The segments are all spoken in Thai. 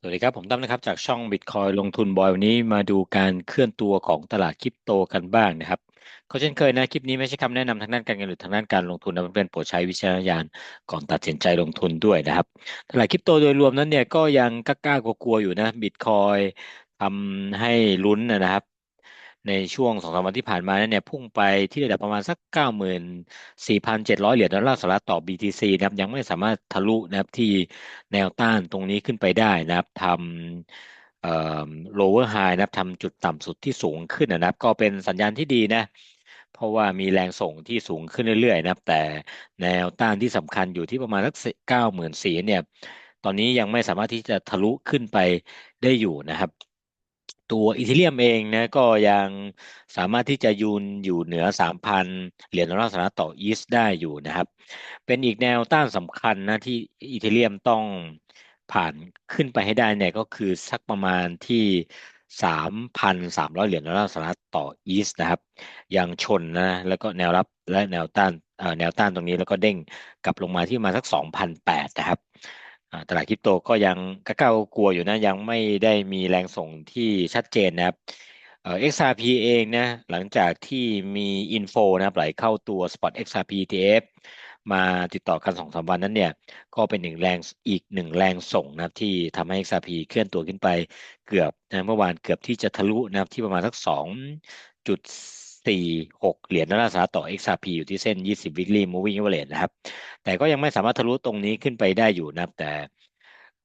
สวัสดีครับ ผมตั้มนะครับ จากช่อง Bitcoin ลงทุนบอยวันนี้มาดูการเคลื่อนตัวของตลาดคริปโตกันบ้างนะครับก็เช่นเคยนะ คลิปนี้ไม่ใช่คำแนะนำทางด้านการเงินหรือทางด้านการลงทุนนะเพื่อนๆโปรดใช้วิจารณญาณก่อนตัดสินใจลงทุนด้วยนะครับ ตลาดคริปโตโดยรวมนั้นเนี่ยก็ยังกล้ากลัวๆอยู่นะบิตคอยทำให้ลุ้นนะครับ ในช่วงสองสามวันที่ผ่านมาเนี่ยพุ่งไปที่ระดับประมาณสักเก้าหมื่นสี่พันเจ็ดร้อยเหรียญดอลลาร์สหรัฐต่อ BTC นะครับยังไม่สามารถทะลุนะครับที่แนวต้านตรงนี้ขึ้นไปได้นะครับทำเอ่อ lower high นะครับทำจุดต่ำสุดที่สูงขึ้นนะครับ ก็เป็นสัญญาณที่ดีนะ เพราะว่ามีแรงส่งที่สูงขึ้นเรื่อยๆนะครับ แต่แนวต้านที่สำคัญอยู่ที่ประมาณสักเก้าหมื่นสี่เนี่ย ตอนนี้ยังไม่สามารถที่จะทะลุขึ้นไปได้อยู่นะครับ ตัวอีเทเรียมเองนะก็ยังสามารถที่จะยืนอยู่เหนือ 3,000 เหรียญดอลลาร์สหรัฐต่ออีสได้อยู่นะครับ เป็นอีกแนวต้านสำคัญนะที่อีเทเรียมต้องผ่านขึ้นไปให้ได้เนี่ยก็คือสักประมาณที่ 3,300 เหรียญดอลลาร์สหรัฐต่ออีสนะครับ ยังชนนะแล้วก็แนวรับและแนวต้านแนวต้านตรงนี้แล้วก็เด้งกลับลงมาที่มาสัก 2,008นะครับ ตลาดคริปโตก็ยังก้ากลัวอยู่นะยังไม่ได้มีแรงส่งที่ชัดเจนนะครับเอ่อ XRP เองนะหลังจากที่มีอินโฟนะครับไหลเข้าตัว Spot XRP ETF มาติดต่อกันสองสามวันนั้นเนี่ยก็เป็นหนึ่งแรงอีกหนึ่งแรงส่งนะครับที่ทำให้ XRP เคลื่อนตัวขึ้นไปเกือบนะเมื่อวานเกือบที่จะทะลุนะครับที่ประมาณสักสองจุด สี่หกเหรียญดอลลาร์สหรัฐต่อ XRP อยู่ที่เส้น 20 weekly moving average นะครับ แต่ก็ยังไม่สามารถทะลุตรงนี้ขึ้นไปได้อยู่นะครับ แต่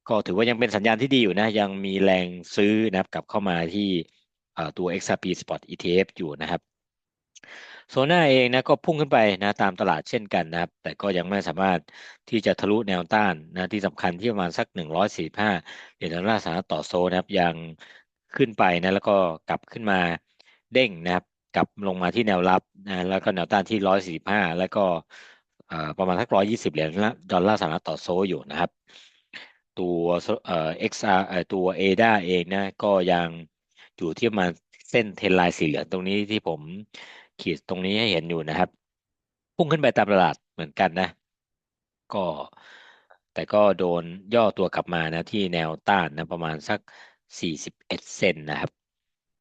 ก็ถือว่ายังเป็นสัญญาณที่ดีอยู่นะ ยังมีแรงซื้อนะครับกลับเข้ามาที่ตัว XRP Spot ETF อยู่นะครับโซน่าเองนะก็พุ่งขึ้นไปนะตามตลาดเช่นกันนะครับ แต่ก็ยังไม่สามารถที่จะทะลุแนวต้านนะที่สำคัญที่ประมาณสัก 145เหรียญดอลลาร์สหรัฐต่อโซนนะครับยังขึ้นไปนะแล้วก็กลับขึ้นมาเด้งนะครับ กลับลงมาที่แนวรับนะแล้วก็แนวต้านที่ร้อยสี่ห้าแล้วก็ประมาณสักร้อยยี่สิบเหรียญดอลลาร์สหรัฐต่อโซอยู่นะครับ ตัวเอ่อ XR เอ่อตัวเอดาเองนะก็ยังอยู่ที่มาเส้นเทนไลน์สีเหลืองตรงนี้ที่ผมขีดตรงนี้ให้เห็นอยู่นะครับ พุ่งขึ้นไปตามตลาดเหมือนกันนะ ก็แต่ก็โดนย่อตัวกลับมานะที่แนวต้านนะประมาณสักสี่สิบเอ็ดเซนนะครับ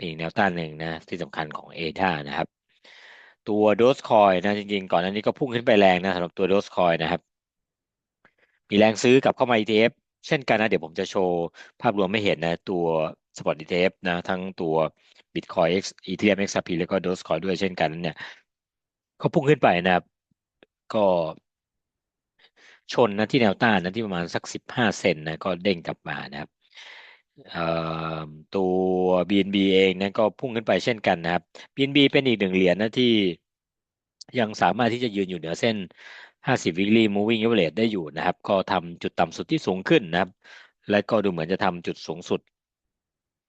เป็นแนวต้านหนึ่งนะที่สำคัญของเอทานะครับ ตัวโดสคอยนะจริงๆ ก่อนหน้านี้ก็พุ่งขึ้นไปแรงนะสำหรับตัวโดสคอยนะครับ มีแรงซื้อกลับเข้ามา ETF เช่นกันนะ เดี๋ยวผมจะโชว์ภาพรวมไม่เห็นนะตัวสปอร์ต ETF นะ ทั้งตัว Bitcoin X Ethereum XRP แล้วก็ Dogecoin ด้วยเช่นกันเนี่ยเขาพุ่งขึ้นไปนะครับ ก็ชนนะที่แนวต้านนะที่ประมาณสักสิบห้าเซนนะก็เด้งกลับมานะครับ ตัว BNB เองนะก็พุ่งขึ้นไปเช่นกันนะครับ BNB เป็นอีกหนึ่งเหรียญนะที่ยังสามารถที่จะยืนอยู่เหนือเส้น 50 weekly moving average ได้อยู่นะครับ ก็ทำจุดต่ำสุดที่สูงขึ้นนะครับ และก็ดูเหมือนจะทำจุดสูงสุด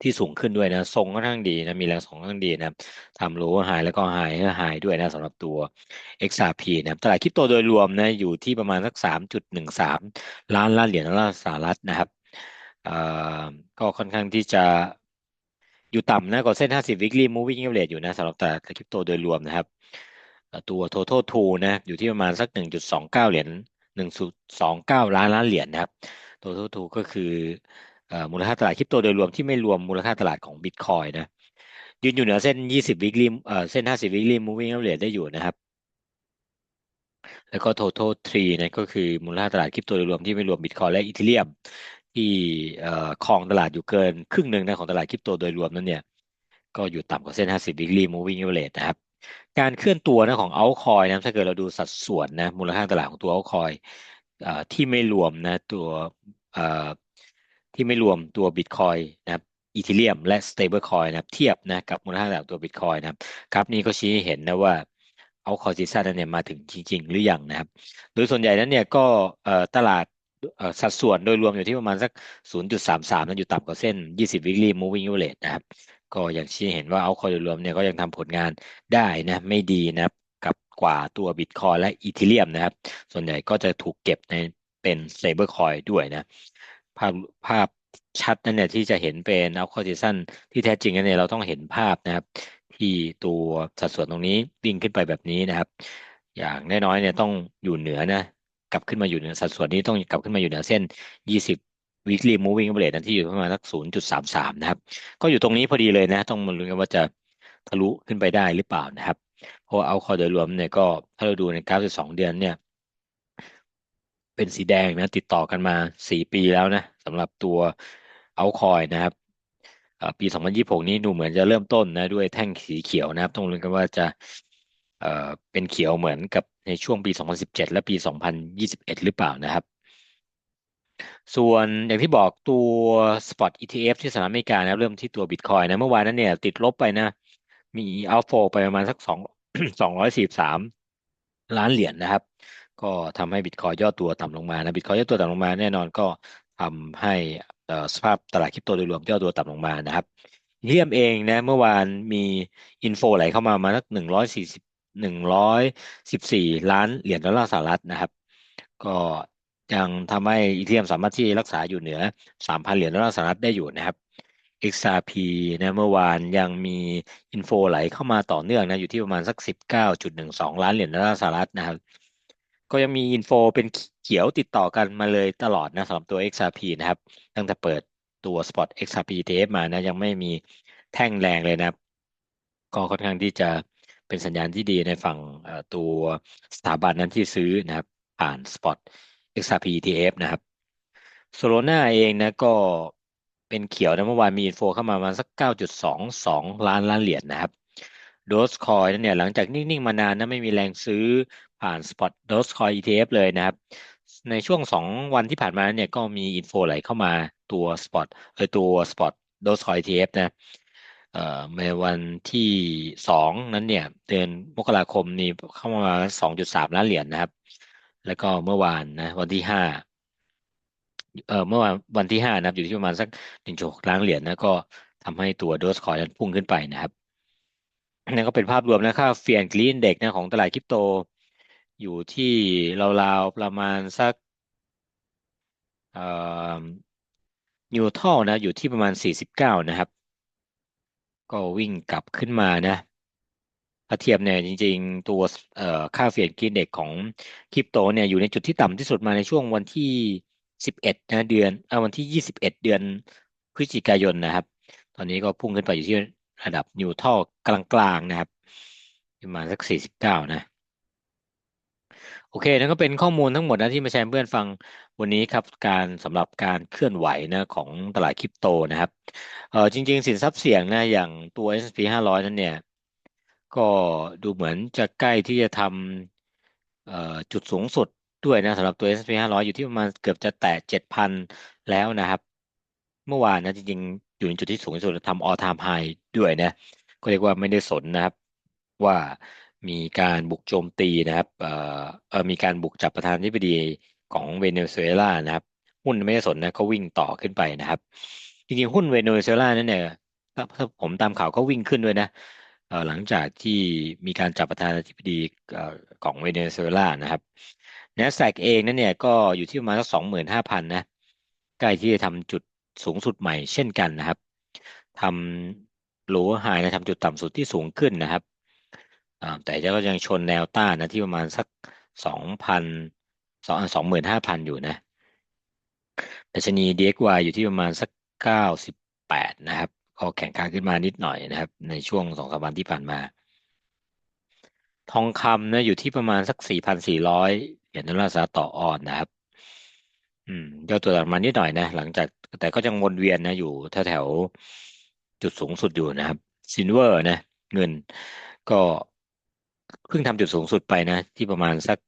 ที่สูงขึ้นด้วยนะ ทรงค่อนข้างดีนะ มีแรงส่งค่อนข้างดีนะทำโลว์ไฮแล้วก็ไฮไฮด้วยนะสำหรับตัว XRP นะตลาดคริปโตโดยรวมนะอยู่ที่ประมาณสักสามจุดหนึ่งสามล้านล้านเหรียญดอลลาร์สหรัฐนะครับ ก็ค่อนข้างที่จะอยู่ต่ำนะกว่าเส้น 50 weekly moving average อยู่นะสำหรับตลาดคริปโตโดยรวมนะครับ ตัว total t o นะอยู่ที่ประมาณสัก 1.29 เหรียญ1.29 ล้านล้านเหรียญนะครับ total t o ก็คือมูลค่าตลาดคริปโตโดยรวมที่ไม่รวมมูลค่าตลาดของบิตคอยนะยืนอยู่เหนือเส้น 20 weekly เส้น 50 weekly moving average ได้อยู่นะครับ แล้วก็ total 3นะก็คือมูลค่าตลาดคริปโตโดยรวมที่ไม่รวมบิตคอยและอีเที่ครองตลาดอยู่เกินครึ่งหนึ่งนะของตลาดคริปโตโดยรวมนั้นเนี่ย ก็อยู่ต่ำกว่าเส้น 50 weekly moving average นะครับ การเคลื่อนตัวนะของเอาคอยนะถ้าเกิดเราดูสัดส่วนนะมูลค่าตลาดของตัวเอาคอยที่ไม่รวมนะตัวที่ไม่รวมตัว Bitcoin นะครับอีเทเรียมและ Stablecoin นะครับเทียบนะกับมูลค่าตลาดตัว Bitcoin นะครับครับนี้ก็ชี้เห็นนะว่าเอาคอซีซันเนี่ยมาถึงจริง ๆ หรือยังนะครับ โดยส่วนใหญ่นั้นเนี่ยก็ตลาด สัดส่วนโดยรวมอยู่ที่ประมาณสัก 0.33 นั้นอยู่ต่ำกว่าเส้น 20 weekly moving average นะครับ ก็อย่างชี้เห็นว่าเอาคอยโดยรวมเนี่ยก็ยังทำผลงานได้นะไม่ดีนะครับกับกว่าตัว Bitcoin และอีเทเรียมนะครับ ส่วนใหญ่ก็จะถูกเก็บในเป็น Stablecoin ด้วยนะ ภาพภาพชัดนั่นเนี่ยที่จะเห็นเป็นเอาคอร์ติซันที่แท้จริงนั่นเนี่ยเราต้องเห็นภาพนะครับ ที่ตัวสัดส่วนตรงนี้วิ่งขึ้นไปแบบนี้นะครับ อย่างน้อยๆเนี่ยต้องอยู่เหนือนะ กลับขึ้นมาอยู่เหนือสัดส่วนนี้ต้องกลับขึ้นมาอยู่เหนือเส้น 20 weekly moving average นั้นที่อยู่ประมาณสักศูนย์จุดสามสามนะครับ ก็อยู่ตรงนี้พอดีเลยนะ ต้องมาลุ้นกันว่าจะทะลุขึ้นไปได้หรือเปล่านะครับ เพราะเอาคอโดยรวมเนี่ยก็ถ้าเราดูในกราฟสองเดือนเนี่ย เป็นสีแดงนะ ติดต่อกันมาสี่ปีแล้วนะสำหรับตัวเอาคอยนะครับปี 2026 นี้ดูเหมือนจะเริ่มต้นนะด้วยแท่งสีเขียวนะครับ ต้องลุ้นกันว่าจะ เป็นเขียวเหมือนกับในช่วงปี 2017 และปี 2021 หรือเปล่านะครับ ส่วนอย่างที่บอกตัว Spot ETF ที่สหรัฐอเมริกานะเริ่มที่ตัว Bitcoin นะเมื่อวานนั้นเนี่ยติดลบไปนะ มี outflow ไปประมาณสักสองสองร้อยสี่สามล้านเหรียญนะครับ ก็ทำให้บิตคอยย่อตัวต่ำลงมานะบิตคอยย่อตัวต่ำลงมาแน่นอนก็ทำให้สภาพตลาดคริปโตโดยรวมย่อตัวต่ำลงมานะครับเทียมเองนะเมื่อวานมีอินโฟไหลเข้ามามาสักหนึ่งร้อยสี่สิบ หนึ่งร้อยสิบสี่ล้านเหรียญดอลลาร์สหรัฐนะครับ ก็ยังทำให้อีเทียมสามารถที่รักษาอยู่เหนือสามพันเหรียญดอลลาร์สหรัฐได้อยู่นะครับ XRP นะเมื่อวานยังมีอินโฟไหลเข้ามาต่อเนื่องนะอยู่ที่ประมาณสักสิบเก้าจุดหนึ่งสองล้านเหรียญดอลลาร์สหรัฐนะครับ ก็ยังมีอินโฟเป็นเขียวติดต่อกันมาเลยตลอดนะสำหรับตัว XRP นะครับ ตั้งแต่เปิดตัว Spot XRP ETF มานะยังไม่มีแท่งแรงเลยนะครับ ก็ค่อนข้างที่จะ เป็นสัญญาณที่ดีในฝั่งตัวสถาบันนั้นที่ซื้อนะครับ ผ่าน Spot XRP ETF นะครับโซโลนาเองนะก็เป็นเขียวนะเมื่อวานมีอินโฟเข้ามาประมาณสัก 9.22 ล้านล้านเหรียญนนะครับโดสคอยนั่นเนี่ยหลังจากนิ่ง ๆ มานานนะไม่มีแรงซื้อผ่าน Spot โดสคอย ETF เลยนะครับ ในช่วงสองวันที่ผ่านมาเนี่ยก็มีอินโฟไหลเข้ามาตัว Spot เออตัว Spot โดสคอย ETF นะเอ่อ ในวันที่สองนั้นเนี่ย เดือนมกราคมนี่เข้ามาสองจุดสามล้านเหรียญนนะครับ แล้วก็เมื่อวานนะวันที่ห้าเอ่อเมื่อวันวันที่ห้านะครับอยู่ที่ประมาณสักหนึ่งจุดหกล้านเหรียญนะก็ทำให้ตัวโดสคอยนั้นพุ่งขึ้นไปนะครับนั่นก็เป็นภาพรวมนะค่าเฟียนกรีนเด็กนะของตลาดคริปโต อยู่ที่ราวๆประมาณสักเอ่อนิวทัลนะอยู่ที่ประมาณสี่สิบเก้านะครับ ก็วิ่งกลับขึ้นมานะ ถ้าเทียบเนี่ยจริง ๆ ตัวค่าเฟียนกินเด็กของคริปโตเนี่ยอยู่ในจุดที่ต่ำที่สุดมาในช่วงวันที่ 11 นะเดือนเอาวันที่ 21 เดือนพฤศจิกายนนะครับ ตอนนี้ก็พุ่งขึ้นไปอยู่ที่ระดับนิวทัลกลางๆนะครับ ประมาณสัก 49 นะ โอเค นั่นก็เป็นข้อมูลทั้งหมดนะที่มาแชร์เพื่อนฟังวันนี้ครับ การสำหรับการเคลื่อนไหวนะของตลาดคริปโตนะครับเออจริง ๆ สินทรัพย์เสี่ยงนะอย่างตัว S&P 500 นั้นเนี่ย ก็ดูเหมือนจะใกล้ที่จะทำจุดสูงสุดด้วยนะสำหรับตัว S&P 500 อยู่ที่ประมาณเกือบจะแตะ 7,000 แล้วนะครับ เมื่อวานนะจริงๆ อยู่ในจุดที่สูงที่สุดทำ all time high ด้วยนะ ก็เรียกว่าไม่ได้สนนะครับ ว่า มีการบุกโจมตีนะครับเอ่อมีการบุกจับประธานาธิบดีของเวเนซุเอลานะครับหุ้นไม่ได้สนนะเขาวิ่งต่อขึ้นไปนะครับจริงๆหุ้นเวเนซุเอลานั่นเนี่ยถ้าผมตามข่าวก็วิ่งขึ้นด้วยนะหลังจากที่มีการจับประธานาธิบดีของเวเนซุเอลานะครับเนสแสกเองนั่นเนี่ยก็อยู่ที่ประมาณสักสองหมื่นห้าพันนะใกล้ที่จะทำจุดสูงสุดใหม่เช่นกันนะครับทำโลหายนะทำจุดต่ำสุดที่สูงขึ้นนะครับ แต่ก็ยังชนแนวต้านนะที่ประมาณสักสองพันสองสองหมื่นห้าพันอยู่นะดัชนี DXY อยู่ที่ประมาณสักเก้าสิบแปดนะครับก็แข่งขันขึ้นมานิดหน่อยนะครับ ในช่วงสองสามวันที่ผ่านมา ทองคำนะอยู่ที่ประมาณสักสี่พันสี่ร้อยเหรียญดอลลาร์สหรัฐต่อออนนะครับ อืมย่อตัวลงมานิดหน่อยนะ หลังจากแต่ก็ยังวนเวียนนะอยู่แถวแถวจุดสูงสุดอยู่นะครับซินเวอร์นะ เงินก็ เพิ่งทำจุดสูงสุดไปนะ ที่ประมาณสัก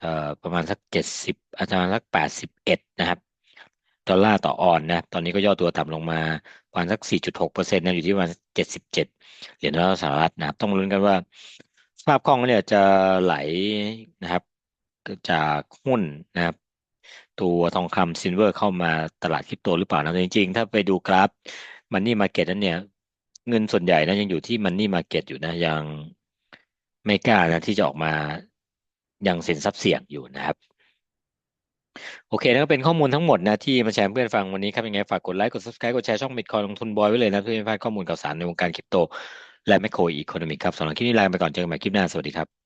เอ่อประมาณสักเจ็ดสิบอาจารย์สักแปดสิบเอ็ดนะครับดอลลาร์ต่อออนนะตอนนี้ก็ย่อตัวต่ำลงมาประมาณสักสี่จุดหกเปอร์เซ็นต์นะอยู่ที่ประมาณเจ็ดสิบเจ็ดเหรียญดอลลาร์สหรัฐนะครับ ต้องลุ้นกันว่าสภาพคล่องเนี่ยจะไหลนะครับ จากหุ้นนะครับ ตัวทองคำซินเวอร์เข้ามาตลาดคริปโตหรือเปล่านะจริงๆ ถ้าไปดูกราฟมันนี่มาเก็ตนั้นเนี่ย เงินส่วนใหญ่นะยังอยู่ที่มันนี่มาเก็ตอยู่นะยัง ไม่กล้านะที่จะออกมายังสินทรัพย์เสี่ยงอยู่นะครับ โอเคนั่นก็เป็นข้อมูลทั้งหมดนะที่มาแชร์เพื่อนฟังวันนี้ครับยังไงฝากกดไลค์กด subscribe กดแชร์ช่องบิตคอยลงทุนบอยไว้เลยนะเพื่อไม่พลาดข้อมูลข่าวสารในวงการคริปโต และแมคโครอีโคโนมิกครับสำหรับคลิปนี้ลาไปก่อนเจอกันใหม่คลิปหน้าสวัสดีครับ